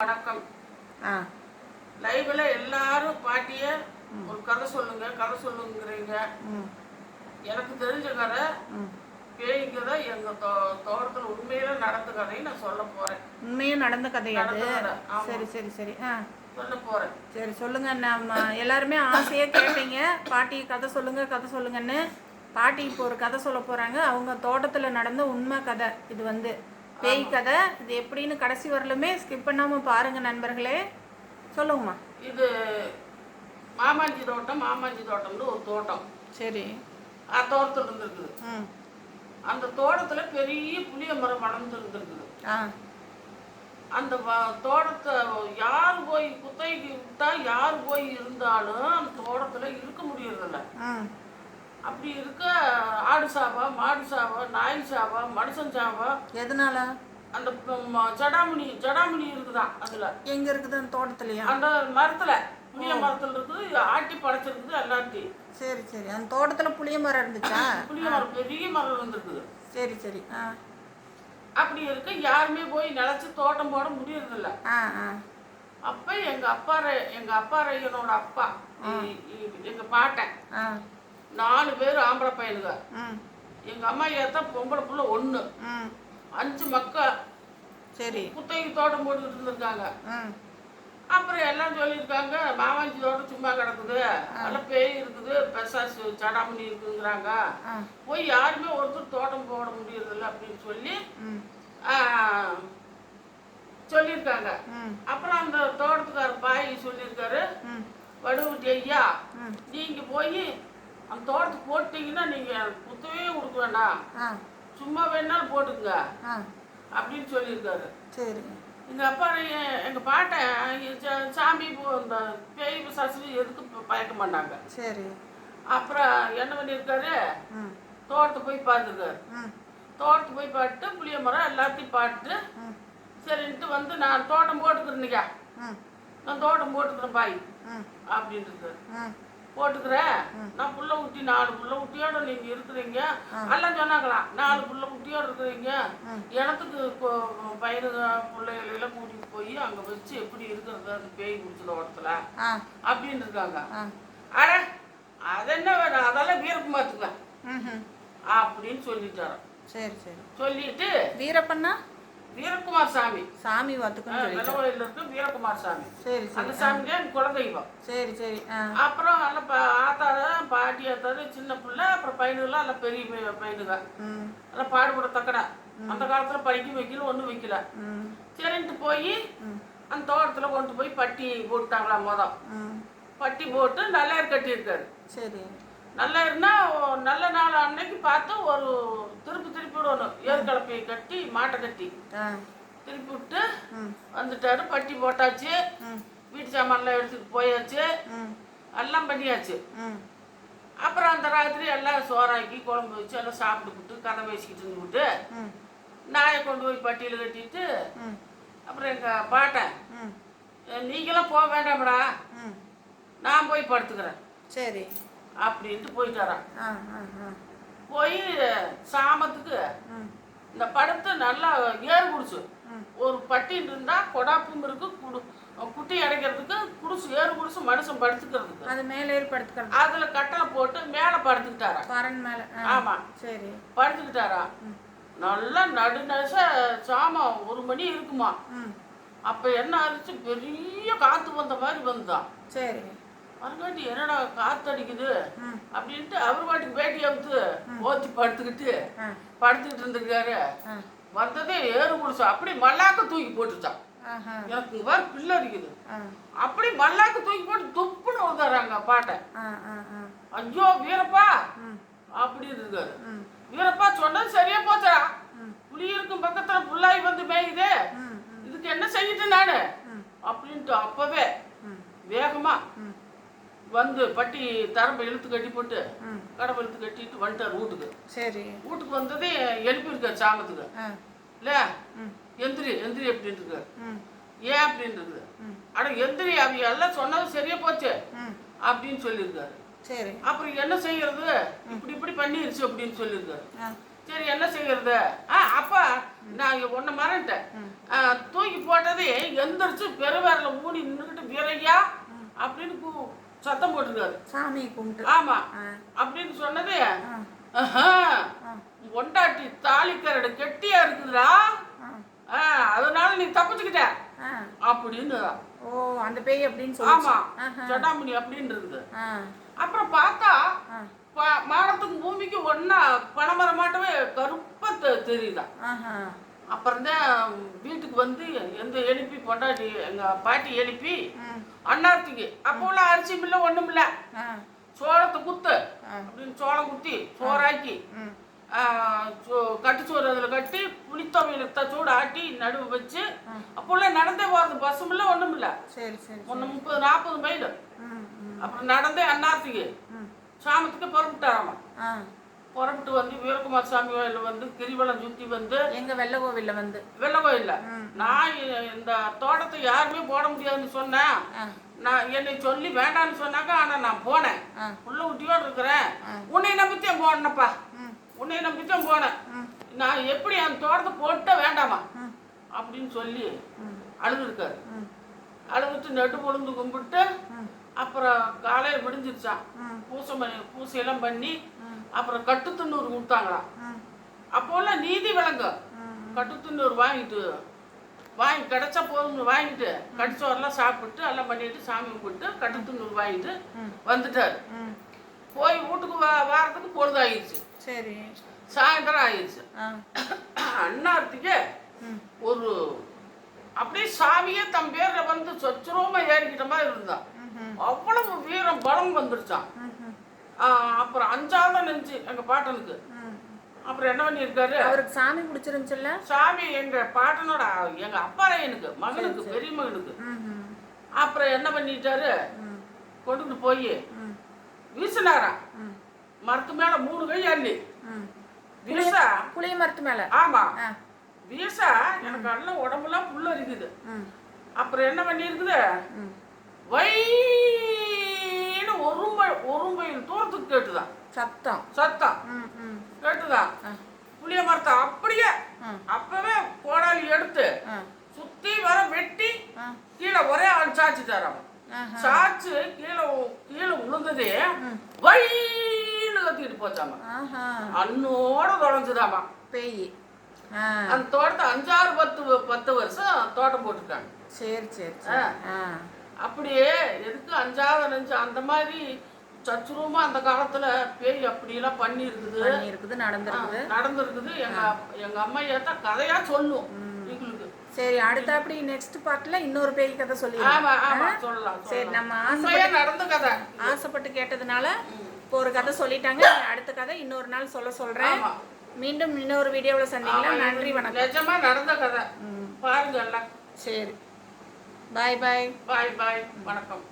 வணக்கம். ஆ. லைவ்ல எல்லாரும் பாட்டிய ஒரு கதை சொல்லுங்க கதை சொல்லுங்கிறீங்க. ம். எனக்கு தெரிஞ்ச கதை ம். பேய் கதை எங்க தோட்டத்துல உண்மையில நடந்த கதையை நான் சொல்ல போறேன். உண்மையும் நடந்த கதை அது? நடந்த கதை, ஆமா. சரி சரி சரி. சொல்ல போறேன். சரி சொல்லுங்க நம்ம எல்லாருமே ஆசையாக கேட்டீங்க. பாட்டி கதை சொல்லுங்க கதை சொல்லுங்கன்னு. பாட்டி இப்போ ஒரு கதை சொல்ல போறாங்க. அவங்க தோட்டத்தில் நடந்த உண்மை கதை இது வந்து. பேய் கதை இது எப்படின்னு கடைசி வரலுமே ஸ்கிப் பண்ணாமல் பாருங்க நண்பர்களே. சொல்லுங்கம்மா. இது மாமாஞ்சி தோட்டம் மாமாஞ்சி தோட்டம்னு ஒரு தோட்டம். சரி. அந்த தோட்டத்துல இருந்திருக்குது அந்த தோட்டத்துல பெரிய புளிய மரம் வளர்ந்து இருந்திருக்குது அந்த தோட்டத்தை யார் போய் குத்தகைக்கு விட்டா யார் போய் இருந்தாலும் அந்த தோட்டத்துல இருக்க முடியறதில்ல. அப்படி இருக்க ஆடு சாவா மாடு சாவா நாய் சாவா மனுஷன் சாவா? எதனால? அந்த ஜடாமுனி ஜடாமுனி இருக்குதான் அதுல? எங்கே இருக்குது? அந்த தோட்டத்துலையா? அந்த மரத்துல புளிய மரத்துல இருக்குது ஆட்டி படைச்சிருக்குது எல்லாத்தையும் சரி சரி. அந்த தோட்டத்தில் புளிய மரம் இருந்துச்சா? புளிய மரம் பெரிய மரம் வந்துருக்குது சரி சரி. அப்படி இருக்க யாருமே போய் நிலச்சி தோட்டம் போட முடியறதில்ல. அப்ப எங்க அப்பா எங்க அப்பா ரையனோட அப்பா எங்க பாட்டன் ஆ. நாலு பேர் ஆம்பளை பையனுங்க. ம் எங்க அம்மா ஏத்தா பொம்பளை புள்ள ஒண்ணு. ம் அஞ்சு மக்கள் சரி. குத்தகை தோட்டம் போட்டுக்கிட்டு இருந்திருக்காங்க. ம் அப்புறம் எல்லாம் சொல்லியிருக்காங்க மாவாஞ்சி தோட்டம் சும்மா கிடக்குது. நல்ல பேய் இருக்குது பெசாசு சடாமணி இருக்குங்கிறாங்க. போய் யாருமே ஒருத்தர் தோட்டம் போட முடியறதில்ல அப்படின்னு சொல்லி சொல்லியிருக்காங்க. அப்புறம் அந்த தோட்டத்துக்கார பாய் சொல்லியிருக்காரு. வடுவுட்டி ஐயா நீங்க போய் அந்த தோட்டத்துக்கு போட்டீங்கன்னா நீங்க குத்தவே கொடுக்க வேண்டாம். சும்மா வேணாலும் போட்டுக்குங்க. அப்படின்னு சொல்லியிருக்காரு. சரி எங்க அப்பா எ- எங்க பாட்டன் ச- சாமி இந்த பேய் பிசாசு எதுக்கு பயக்க மாட்டாங்க. சரி. அப்புறம் என்ன பண்ணியிருக்காரு? தோட்டத்தை போய் பார்த்துருக்காரு. ம். தோட்டத்தை போய் பார்த்துட்டு புளிய மரம் எல்லாத்தையும் ம். சரின்ட்டு வந்து நான் தோட்டம் போட்டுக்கிறேன்னுங்க ம். நான் தோட்டம் போட்டுக்கிறேன் பாய். ம். அப்படின்னு இருக்காரு. போட்டுக்கிறேன். நான் புள்ள குட்டி நாலு புள்ள குட்டியோட நீங்க இருக்கிறீங்க. எல்லாம் சொன்னாங்களாம் நாலு புள்ள குட்டியோட இருக்கிறீங்க. இடத்துக்கு பையனுங்க பிள்ளைகளை எல்லாம் கூட்டிட்டு போய் அங்க வச்சு எப்படி இருக்கிறது அந்த பேய் குடிச்ச தோட்டத்துல ஆ. அப்படின்னு இருக்காங்க. அட அது என்ன வேணும் அதெல்லாம் வீரப்பு மாத்துங்க ம் அப்படின்னு சொல்லிட்டாரு. சரி சரி. சொல்லிட்டு வீரப்பண்ணா வீரகுமார் சாமி சாமி இருக்கு வீரகுமார் சாமி சரி அந்த சாமி தான் குலதெய்வம். சரி சரி. அப்புறம் நல்ல ஆத்தாத பாட்டி ஆத்தாது சின்ன பிள்ளை அப்புறம் பையனுங்களாம் நல்ல பெரிய பைய- பையனுங்க நல்லா பாடுபடத்தக்கடா அந்த காலத்துல படிக்க வைக்கல ஒண்ணும் வைக்கல. சரின்ட்டு போய் அந்த தோட்டத்துல கொண்டு போய் பட்டி போட்டாங்களா மொதல் பட்டி போட்டு நல்லேர் கட்டியிருக்காரு. சரி. நல்லேர்னா ஒ- நல்ல நாள் அன்னைக்கு பார்த்து ஒரு திருப்பி திருப்பி விடணும் ஏற்கலப்பையை கட்டி மாட்டை கட்டி. திருப்பி விட்டு வந்துட்டாரு. பட்டி போட்டாச்சு. வீட்டு சாமான்லாம் எடுத்துட்டு போயாச்சு. எல்லாம் பண்ணியாச்சு. அப்புறம் அந்த ராத்திரி எல்லாம் சோறாக்கி குழம்பு வச்சு எல்லாம் சாப்பிட்டுக்கிட்டு கதை பேசிக்கிட்டு இருந்துக்கிட்டு நாயை கொண்டு போய் பட்டியில் கட்டிட்டு அப்புறம் எங்கள் பாட்டன் ம். "அஹ், நீங்களாம் போக வேண்டாம்டா. நான் போய் படுத்துக்கிறேன். சரி. அப்படின்ட்டு போயிட்டாரான் சாமத்துக்கு இந்த படுத்து நல்லா ஏறு குடிச்சு. ஒரு பட்டின்னு இருந்தா கொடாப்பும் இருக்கு குடு குட்டி அடைக்கிறதுக்கு குடிசு ஏறு குடிசு மனுஷன் படுத்துக்கிறதுக்கு. அது மேலே ஏறி படுத்துக்கிறது அதுல கட்டளை போட்டு மேலே படுத்துக்கிட்டாரா? பரன் மேலே. ஆமா. சரி. படுத்துக்கிட்டாரா? நல்லா நடுநச சாமம் ஒரு மணி இருக்குமா? அப்ப என்ன ஆச்சு பெரிய காத்து வந்த மாதிரி வந்துதான் சரி. மறுநாட்டி என்னடா காத்து அடிக்குது ம். அப்படின்ட்டு அவர் பாட்டுக்கு வேட்டி அவுத்து ஓத்தி படுத்துக்கிட்டு படுத்துக்கிட்டு இருந்திருக்காரு. வந்ததே ஏறு குடிசா அப்படி மல்லாக்க தூக்கி போட்டுச்சான் ஆஹா. எனக்கு பாரு பிள்ளை இருக்குது அப்படி மல்லாக்க தூக்கி போட்டு துப்புன்னு வந்துடுறாங்க பாட்டை. ஐயோ வீரப்பா! அப்படின்னு இருக்காரு. வீரப்பா சொன்னது சரியா போச்சா. புலி இருக்கும் பக்கத்துல புள்ளாய் வந்து மேயுதே. இதுக்கு என்ன செய்யிட்டு நானு. அப்படின்ட்டு அப்பவே வேகமா வந்து பட்டி தரம்பை இழுத்து கட்டி போட்டு கடவை இழுத்து கட்டிட்டு வந்துட்டார் வீட்டுக்கு. சரி. வீட்டுக்கு வந்ததே எழுப்பியிருக்காரு சாமத்துக்கு. ஆ. இல்ல? ம். எந்திரி எந்திரி அப்படின்ட்டு இருக்காரு. ஏன் அப்படின்றது ம். அட எந்திரி அவங்க எல்லாம் சொன்னது சரியா போச்சு. ம். அப்படின்னு சொல்லியிருக்காரு. சரி. அப்புறம் என்ன செய்யறது? இப்படி இப்படி பண்ணிருச்சு அப்படின்னு சொல்லியிருக்காரு. சரி என்ன செய்யறது? ஆ அப்பா நான் ஒன்று மறந்துட்டேன். தூக்கி போட்டதே எந்திரிச்சு பெருவேரில் ஊனி நின்றுக்கிட்டு வீரையா? அப்படின்னு கூ- சத்தம் போட்டிருக்காரு. சாமியை கும்பிட்டு. ஆமா. அப்படின்னு சொன்னது. ஒண்டாட்டி தாலிக்கரடு கெட்டியா இருக்குதுடா. அதனால நீ தப்பிச்சுக்கிட்ட. அப்படின்னு. ஓ அந்த பேய் அப்படின்னு ஆமா. ஜடாமணி அப்படின்னு இருக்குது. அப்புறம் பார்த்தா ஆ. ப- மாடத்துக்கு பூமிக்கு ஒன்னா பனைமரம் மாட்டவே கருப்பா தெரியுதா? ஆஹா. அப்புறம் தான் வீட்டுக்கு வந்து எந்த எழுப்பி பொண்டாட்டி எங்க பாட்டி எழுப்பி. அண்ணாத்துக்கு அப்போலாம் அரிசி மில்ல ஒண்ணும் இல்ல ஆ. சோளத்தை குத்து. அப்படின்னு சோளம் குத்தி சோறாக்கி ம். ஆ, சோ- கட்டுச்சோறு அதில் கட்டி புளித்தவையில் சூடு ஆட்டி நடுவு வச்சு அப்போல்லாம் நடந்தே போகிறது பஸ்ஸும் இல்லை ஒன்றும் இல்லை சரி சரி. ஒன்று முப்பது நாற்பது மைல் அப்புறம் நடந்தே அண்ணாத்துக்கு. சாமத்துக்கு புறப்பட்டாராமா. ஆ. புறப்பட்டு வந்து வீரகுமார் சாமி கோயில் வந்து கிரிவலம் சுற்றி வந்து எங்க வெள்ள கோவில்ல வந்து வெள்ள கோயில்ல நான் இந்த தோட்டத்தை யாருமே போட முடியாதுன்னு சொன்னேன். நான் என்னை சொல்லி வேண்டாம்னு சொன்னாங்க ஆனால் நான் போனேன். உள்ள ஊட்டியோடு இருக்கிறேன் உன்னை நம்பித்தான் போனேன்ப்பா ம். உன்னை நம்பித்தான் போனேன். நான் எப்படி அந்த தோட்டத்தை போட்ட வேண்டாமா. அப்படின்னு சொல்லி. அழுதுருக்காரு. அழுதுட்டு நெட்டு பொழுந்து கும்பிட்டு. அப்புறம் காலையில் விடிஞ்சிருச்சான் ம். பூசை பண்ணி பூசையெல்லாம் பண்ணி. அப்புறம் கட்டுத்துண்ணூறு கொடுத்தாங்களாம். அப்போல்லாம் நீதி விளங்கும் ம். கட்டுத்துண்ணூறு வாங்கிட்டு வாங்கி கிடைச்சா போதும்னு வாங்கிட்டு கடிச்சோரெல்லாம் சாப்பிட்டு எல்லாம் பண்ணிட்டு சாமி கும்பிட்டு கட்டுத்துண்ணூறு வாங்கிட்டு வந்துட்டார். போய் வீட்டுக்கு வா வாரத்துக்கு பொழுது ஆயிடுச்சு சரி. சாயந்தரம் ஆயிடுச்சு. அண்ணாத்துக்கு. ஒரு அப்படியே சாமியே தன் பேர்ல வந்து சொச்சுரூபமா ஏறிக்கிட்ட மாதிரி இருந்தான். அவ்வளவு வீரம் பலம் வந்துருச்சான் அப்புறம் அஞ்சாவது நெஞ்சு எங்க பாட்டனுக்கு. அப்புறம் என்ன பண்ணியிருக்காரு? அவருக்கு சாமி பிடிச்சிருந்துச்சுல்ல? சாமி எங்க பாட்டனோட எங்க அப்பா எனக்கு மகனுக்கு பெரிய மகனுக்கு. அப்புறம் என்ன பண்ணிட்டாரு? ம். கொண்டுட்டு போய் ம். மரத்து மேல மூணு கை அள்ளி. வீசா? புளிய மரத்து மேல? ஆமா. வீசா? எனக்கு எல்லாம் உடம்புலாம் புல்ல இருக்குது. அப்புறம் என்ன பண்ணியிருக்குது? ம். வைன்னு ஒரும்பை ஒரும்பையில் தூரத்துக்கு கேட்டுதான் சத்தம். சத்தம். கேட்டுதான். புளிய மரத்தை அப்படியே. அப்பவே கோடாலி எடுத்து சுத்தி வர வெட்டி கீழே ஒரே ஆள் சாச்சிட்டாராம் ஆஹா. சாச்சு கீழே கீழே விழுந்ததே வைன்னு கத்திட்டு போச்சாமா. அன்னோட தொலைஞ்சுதாமா. பேய். அந்த தோட்டத்தை அஞ்சாறு பத்து பத்து வருஷம் தோட்டம் போட்டிருக்காங்க. சரி சரி அப்படியே எதுக்கு அஞ்சாவது நெஞ்சு அந்த மாதிரி சச்சுரூமா அந்த காலத்துல பேய் அப்படியெல்லாம் பண்ணி இருக்குது இருக்குது நடந்திருக்குது. நடந்திருக்குது. எங்க எங்க அம்மா ஏத்தா கதையா சொல்லும் எங்களுக்கு. சரி அடுத்தாப்படி நெக்ஸ்ட் பார்ட்ல இன்னொரு பேய் கதை ஆமா சொல்லலாம் சரி. நம்ம உண்மையா நடந்த கதை. ஆசைப்பட்டு கேட்டதுனால இப்போ ஒரு கதை சொல்லிட்டாங்க. அடுத்த கதை இன்னொரு நாள் சொல்ல சொல்றேன். மீண்டும் இன்னொரு வீடியோவில் சந்திக்கலாம். நன்றி வணக்கம். நிஜமா நடந்த கதை. பாருங்க எல்லாம். சரி. பாய் பாய் பாய் பாய் வணக்கம்.